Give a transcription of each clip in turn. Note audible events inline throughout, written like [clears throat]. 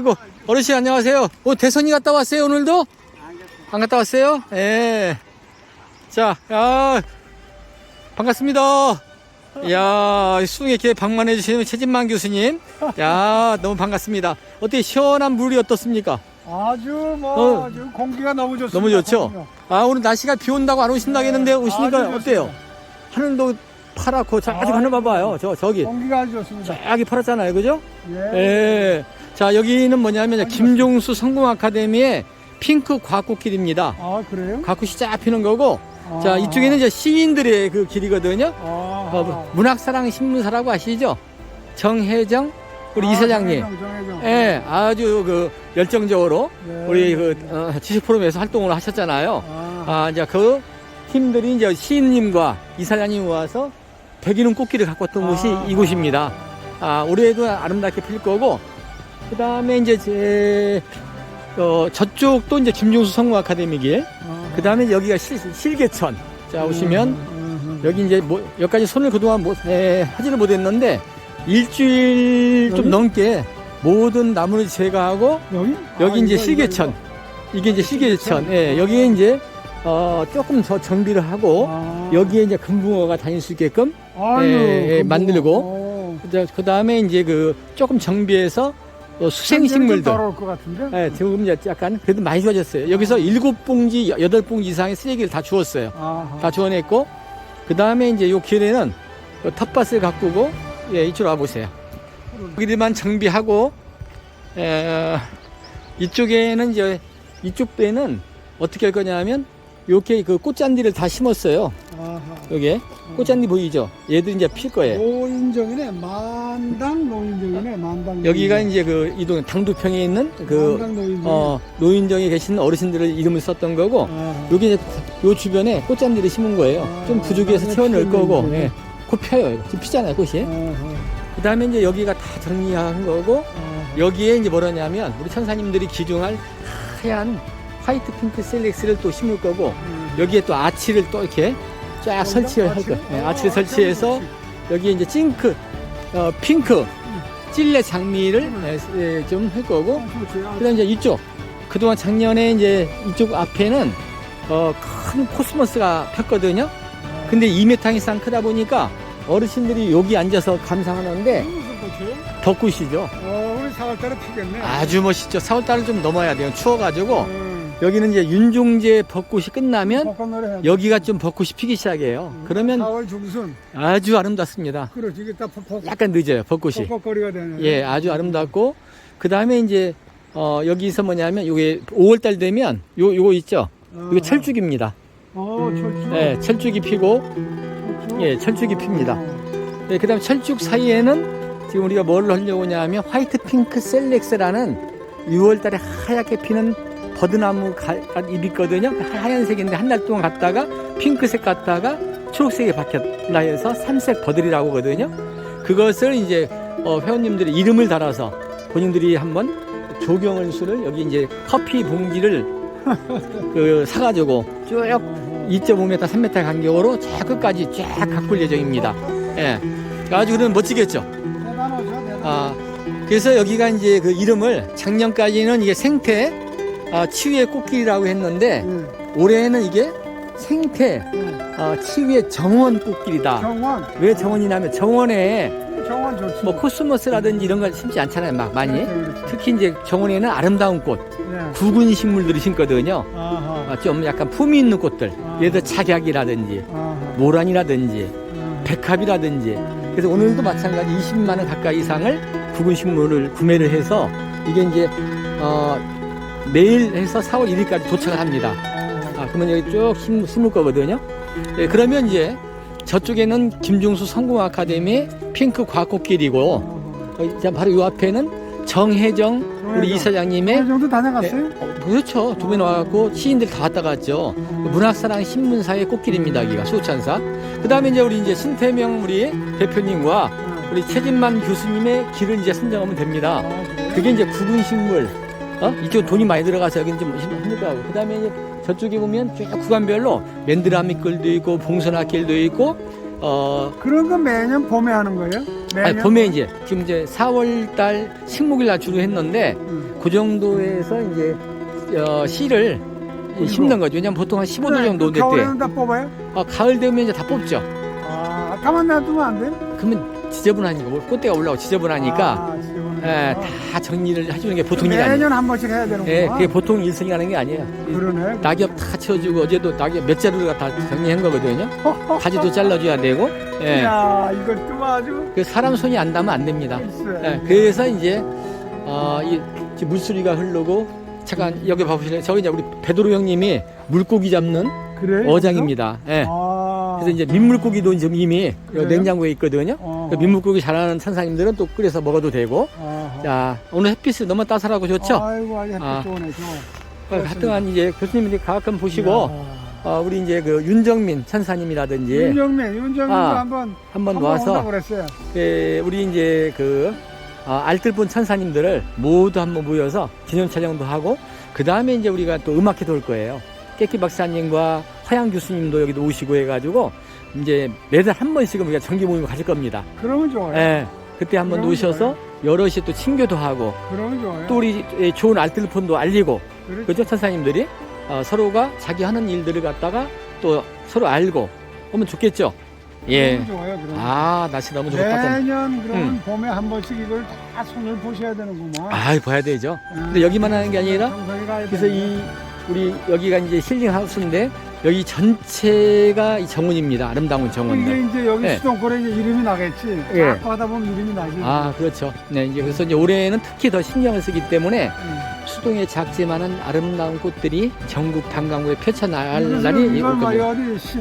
아이고, 어르신 안녕하세요. 어, 대선이 갔다 왔어요, 오늘도? 안 갔다 왔어요? 예. 자, 야, 반갑습니다. 야, 수능에 이렇게 방문해 주시는 최진만 교수님. 야, 너무 반갑습니다. 어때 시원한 물이 어떻습니까? 아주 뭐 어. 아주 공기가 너무 좋습니다. 너무 좋죠? 공기가. 아, 오늘 날씨가 비 온다고 안 오신다고 했는데 오시니까 아주 어때요? 좋습니다. 하늘도 파랗고, 저, 아직 아주 하늘 봐봐요. 저, 저기. 공기가 아주 좋습니다. 저기 파랗잖아요. 그죠? 예. 예. 자, 여기는 뭐냐면 김종수 성공 아카데미의 핑크 과꽃길입니다. 아 그래요? 과꽃이 쫙 피는 거고, 아. 자, 이쪽에는 이제 시인들의 그 길이거든요. 아. 어, 문학사랑 신문사라고 아시죠? 정혜정 우리 아, 이사장님. 정혜정, 정혜정. 예, 아주 그 열정적으로 예. 우리 그 어, 지식 포럼에서 활동을 하셨잖아요. 아. 아, 이제 그 팀들이 이제 시인님과 이사장님 와서 백이는 꽃길을 갖고 왔던 곳이 아. 이곳입니다. 아, 올해도 아름답게 필 거고, 그 다음에 이제 제, 어, 저쪽도 이제 김종수 성공 아카데미 길, 아. 그 다음에 여기가 실, 실개천. 자, 오시면 음, 음, 음. 여기 이제 뭐, 여기까지 손을 그동안 못, 에, 하지를 못했는데, 일주일 좀 여기? 넘게 모든 나무를 제거하고, 여기? 여기 아, 이제 이거, 실개천. 이거, 이게 이제 실개천. 실개천? 예, 여기에 이제, 어, 조금 더 정비를. 하고, 아. 여기에 이제 금붕어가 다닐 수 있게끔, 아유, 예, 예, 그거. 만들고. 어. 그 다음에 이제 그 조금 정비해서 어, 좀 수생 식물들. 더러울 것 같은데? 예, 지금 이제 약간 그래도 많이 좋아졌어요. 여기서 일곱 봉지, 여덟 봉지 이상의 쓰레기를 다 주웠어요. 아하. 다 주워냈고, 그 다음에 이제 요 길에는 요 텃밭을 가꾸고, 예, 이쪽으로 와보세요. 여기들만 정비하고, 에, 이쪽에는 이제, 이쪽 배는 어떻게 할 거냐면, 이렇게 그 꽃잔디를 다 심었어요. 아하. 여기에. 꽃잔디 보이죠? 얘들 이제 필 거예요. 노인정이네. 만당 노인정이네. 만당. 여기가 노인정. 이제 그 이동 당두평에 있는 그, 만당 노인정. 어, 노인정에 계신 어르신들의 이름을 썼던 거고, 아하. 여기 이제 요 주변에 꽃잔디를 심은 거예요. 아, 좀 부족해서 나중에 채워넣을 피우는 거고, 거네. 예. 곧 펴요. 이거. 지금 피잖아요, 꽃이. 아하. 그 다음에 이제 여기가 다 정리한 거고, 아하. 여기에 이제 뭐라냐면, 우리 천사님들이 기중할 하얀 화이트 핑크 셀렉스를 또 심을 거고, 음. 여기에 또 아치를 또 이렇게 쫙? 설치를 할? 거예요. 예, 아, 아치를 설치해서, 아치. 여기에 이제 징크, 어, 핑크, 찔레 장미를 음. 예, 좀할 거고, 아, 그렇지. 아, 그다음 이제 이쪽 그동안 작년에 이제 이쪽 앞에는 어, 큰 코스모스가 폈거든요. 근데 2m 이상 크다 보니까 어르신들이 여기 앉아서 감상하는데? 벚꽃이죠. 어, 우리 4월달에 피겠네. 아주 멋있죠. 4월달을 좀 넘어야 돼요. 추워가지고 음. 여기는 이제 윤종제 벚꽃이 끝나면 벚꽃. 여기가 좀 벚꽃이 피기 시작해요. 그러면 4월 중순. 아주 아름답습니다. 그렇지. 이게 딱 벚꽃. 약간 늦어요. 벚꽃이. 벚꽃거리가 되네. 예, 아주 아름답고 그 다음에 이제 어, 여기서 뭐냐면 요게 5월 달 되면 요 요거 있죠. 아. 이거 철쭉입니다. 어, 철쭉. 예, 철쭉이 피고, 철쭉. 예, 철쭉이 핍니다. 어. 예, 그 다음에 철쭉 사이에는 지금 우리가 뭘 하려고 하냐면 화이트 핑크 셀렉스라는 6월 달에 하얗게 피는 버드나무 가, 잎이 있거든요. 하얀색인데 한 달 동안 갔다가 핑크색 갔다가 초록색이 바뀌었나 해서 삼색 버들이라고 하거든요. 그것을 이제 어, 회원님들의 이름을 달아서 본인들이 한번 조경을 수를 여기 이제 커피 봉지를 [laughs] 그 사가지고 쭉 어. 2.5m, 3m 간격으로 저 끝까지 쫙 가꿀 예정입니다. 예. 아주 그런 멋지겠죠. 대단하죠, 대단. 아, 그래서 여기가 이제 그 이름을 작년까지는 이게 생태 아, 치유의 꽃길이라고 했는데 예. 올해는 이게 생태 예. 아, 치유의 정원 꽃길이다. 정원. 왜 정원이냐면 정원에 정원 좋지. 뭐 코스모스라든지 이런 걸 심지 않잖아요. 막 많이. 그렇지, 그렇지. 특히 이제 정원에는 아름다운 꽃, 예. 굵은 식물들이 심거든요. 아하. 아, 좀 약간 품위 있는 꽃들. 아. 예를 들어 착약이라든지 아하. 모란이라든지 아. 백합이라든지 그래서 오늘도 마찬가지 20만 원 가까이 이상을 굵은 식물을 구매를 해서 이게 이제 어 내일 해서 4월 1일까지 도착을 합니다. 아, 그러면 여기 쭉 심, 심을 거거든요. 예, 그러면 이제 저쪽에는 김종수 성공 아카데미 핑크 과꽃길이고 어, 바로 이 앞에는 정혜정 우리 정혜정. 이사장님의 이 정도 다녀갔어요? 네, 어, 그렇죠. 두번 와갖고 시인들 다 왔다 갔죠. 문학사랑 신문사의 꽃길입니다. 여기가 수호천사. 그 다음에 이제 우리 이제 신태명 우리 대표님과 우리 최진만 교수님의 길을 이제 선정하면 됩니다. 그게 이제 구분 식물. 어? 이쪽 돈이 많이 들어가서 여기는 좀 힘- 힘들 거고. 그 다음에 이제 저쪽에 보면 쭉 구간별로 맨드라미 길도 있고 봉선화 길도 있고 어, 그런 건 매년 봄에 하는 거예요? 매년? 아니, 봄에 이제 지금 이제 4월 달 식목일 날 주로 했는데 응. 그 정도에서 이제 어, 씨를 심는 거죠. 왜냐면 보통 한 15도 그래, 정도 그 됐대. 겨울에는 다 뽑아요? 아, 가을 되면 이제 다 뽑죠. 아, 가만 놔두면 안 돼요? 그러면 지저분하니까 뭐 꽃대가 올라오고 지저분하니까 아. 예, 다 정리를 해주는 게 보통 일이 아니에요. 매년 한 번씩 해야 되는구나. 예, 그게 보통 일승이 하는 게 아니에요. 그러네. 낙엽 다 치워주고 어제도 낙엽 몇 자루가 다 정리한 거거든요. 가지도 잘라줘야 되고, 예. 야, 이것도 아주 그 사람 손이 안 닿으면 안 됩니다. 글쎄. 예, 그래서 이제 어, 이 지금 물소리가 흐르고 잠깐 여기 봐보실래요? 저기 이제 우리 베드로 형님이 물고기 잡는 그래? 어장입니다. 예. 아. 그래서 이제 민물고기도 지금 이미 요 그래요? 냉장고에 있거든요. 어. 그 민물고기 잘하는 천사님들은 또 끓여서 먹어도 되고. 아하. 자, 오늘 햇빛이 너무 따스하고 좋죠? 아이고, 아주 햇빛 아. 좋네, 좋아. 어, 하여튼간 이제 교수님들이 가끔 보시고 이야. 어, 우리 이제 그 윤정민 천사님이라든지 윤정민, 윤정민도 아, 한번 한번 와서 그랬어요. 예, 우리 이제 그 아, 알뜰본 천사님들을 모두 한번 모여서 기념 촬영도 하고 그 다음에 이제 우리가 또 음악회 돌 거예요. 깨끼 박사님과 화양 교수님도 여기도 오시고 해가지고 이제 매달 한 번씩은 우리가 정기 모임을 가질 겁니다. 그러면 좋아요. 예, 그때 한번 그럼 오셔서 여럿이 또 친교도 하고 그러면 좋아요. 또 우리 예, 좋은 알뜰폰도 알리고 그렇죠. 그죠 천사님들이 어, 서로가 자기 하는 일들을 갖다가 또 서로 알고 하면 좋겠죠. 예. 그러면 좋아요. 아 날씨 너무 좋을 것 같아. 매년 그러면 음. 봄에 한 번씩 이걸 다 손을 보셔야 되는구만. 아, 봐야 되죠. 음. 근데 여기만 하는 게 아니라 가야 그래서. 이 우리 여기가 이제 힐링 하우스인데 여기 전체가 이 정원입니다. 아름다운 정원들. 이게 이제 여기 네. 수도권에 이제 이름이 나겠지. 예. 자꾸 하다 보면 이름이 나지. 아 그렇죠. 네 이제 그래서 이제 올해는 특히 더 신경을 쓰기 때문에 음. 수동에 작지만은 아름다운 꽃들이 전국 단강구에 펼쳐날 그래서 날이 올 이걸 겁니다. 뭐 어디 시,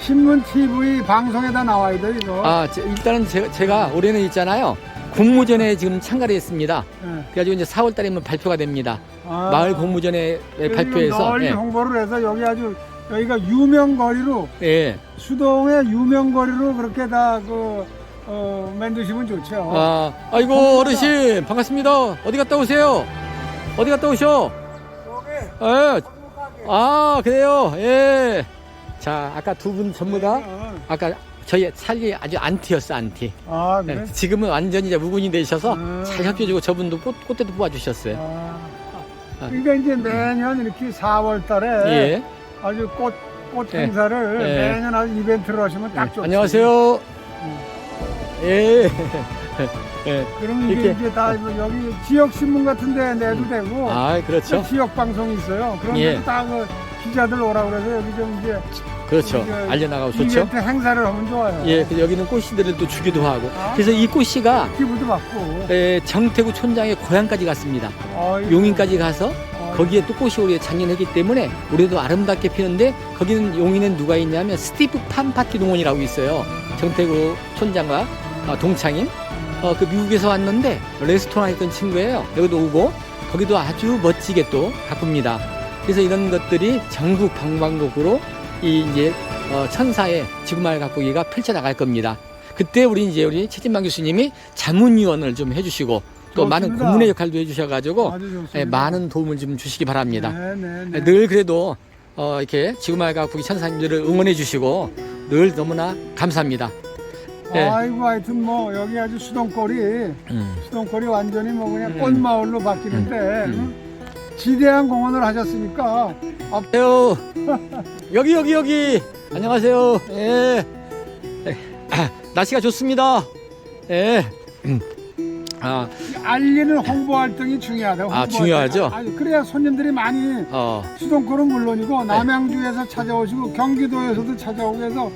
신문, TV, 방송에다 나와야 돼 이거. 아, 제- 일단은 제, 제가 올해는 있잖아요. 공모전에 지금 참가를 했습니다. 예. 그래가지고 이제 4월 달이면 발표가 됩니다. 아, 마을 공모전에 발표해서. 널리 예. 홍보를 해서 여기 아주 여기가 유명 거리로 예. 수동의 유명 거리로 그렇게 다그 어, 만드시면 좋죠. 아, 아이고, 어르신, 반갑습니다. 어디 갔다 오세요? 어디 갔다 오셔? 여기 예. 아, 그래요? 예. 자, 아까 두 분 전부 다, 아까 저희 찰리 아주 안티였어, 안티. 아 예, 그래? 지금은 완전히 이제 무군이 되셔서 음. 잘 협조해주고 저분도 꽃, 꽃대도 뽑아주셨어요. 아, 아. 그러니까 이제 매년 이렇게 4월 달에 예. 아주 꽃, 꽃 예. 행사를 예. 매년 아주 이벤트를 하시면 딱 좋죠. 안녕하세요. 예. [laughs] 예. 그럼 이게 이렇게. 이제 다 여기 지역 신문 같은데 내도 되고 아, 그렇죠. 또 지역 방송이 있어요. 그런 예. 데도 다그 기자들 오라 그래서 여기 좀 이제 그렇죠. 알려나가고 좋죠. 이벤트 행사를 하면 좋아요. 예, 그래서 여기는 꽃씨들을 또 주기도 하고. 아. 그래서 이 꽃씨가 기부도 받고. 에, 정태구 촌장의 고향까지 갔습니다. 아이고, 용인까지 가서. 거기에 또 꽃이 올해 작년 했기 때문에 올해도 아름답게 피는데 거기는 용인엔 누가 있냐면 스티브 판파티 농원이라고 있어요. 정태구 촌장과 어, 동창인 어, 그 미국에서 왔는데 레스토랑 했던 친구예요. 여기도 오고 거기도 아주 멋지게 또 가꿉니다. 그래서 이런 것들이 전국 방방곡으로 이 이제 어, 천사의 지구마을 가꾸기가 펼쳐 나갈 겁니다. 그때 우리 이제 우리 최진만 교수님이 자문위원을 좀 해주시고 또 많은. 공문의 역할도 해주셔가지고 아주 좋습니다. 예, 많은 도움을 좀 주시기 바랍니다. 네, 네, 네. 예, 늘 그래도 어, 이렇게 지구마을 가꾸기 천사님들을 응원해 주시고 늘 너무나 감사합니다. 예. 아이고 하여튼 뭐 여기 아주 수동골이 음. 수동골이 완전히 뭐 그냥 음. 꽃마을로 바뀌는데 음. 응? 지대한 공헌을 하셨으니까 안녕하세요. [laughs] 여기 여기 여기. 안녕하세요. 예. 예. 아, 날씨가 좋습니다. 예. 음. 아, 알리는 홍보 활동이 중요하다. 홍보 활동. 중요하죠? 아, 니 그래야 손님들이 많이 어, 수동골은 물론이고 네. 남양주에서 찾아오시고 경기도에서도 찾아오고 해서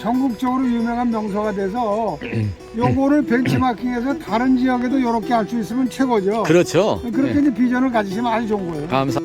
전국적으로 유명한 명소가 돼서 [clears throat] 요거를 벤치마킹해서 다른 지역에도 이렇게 할 수 있으면 최고죠. 그렇죠. 그렇게 예. 이제 비전을 가지시면 아주 좋은 거예요. 감사.